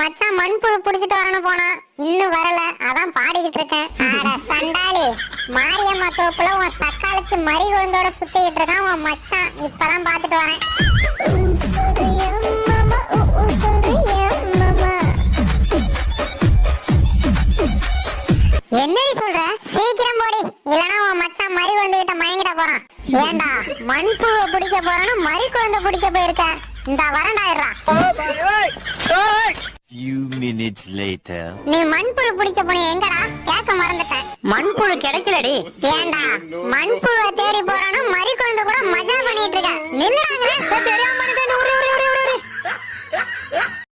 மச்சான் மண்புழு புடிச்சிட்டு வரணும் போனா இன்னும் வரல அதான் பாடிக்கிட்டு இருக்கேன். ஆட சண்டாளி மாரியம்மா தோப்புல உன் சக்காலத்து மறி குழந்தோட சுத்திக்கிட்டு இருக்கான் உன் மச்சான். இப்பதான் பாத்துட்டு வரேன். என்னடி சொல்ற? சீக்கிரம் போடி. இல்லனா உன் மச்சான் மறி குழந்தைகிட்ட மயங்கிட போறான். ஏண்டா மண்புழு பிடிக்க போறான்னு மறி குழந்தை பிடிக்க போயிருக்க? இந்த வரண்டாயிரா Few minutes later. நீ மண்புழு பிடிக்க போன எங்கடா? கேட்க மறந்துட்டேன். மண்புழு கிடைக்கலடி. ஏண்டா மண்புழுவை தேடி போறானு மறி கொண்டு கூட மஜா பண்ணிட்டு இருக்க. நில்லுறாங்க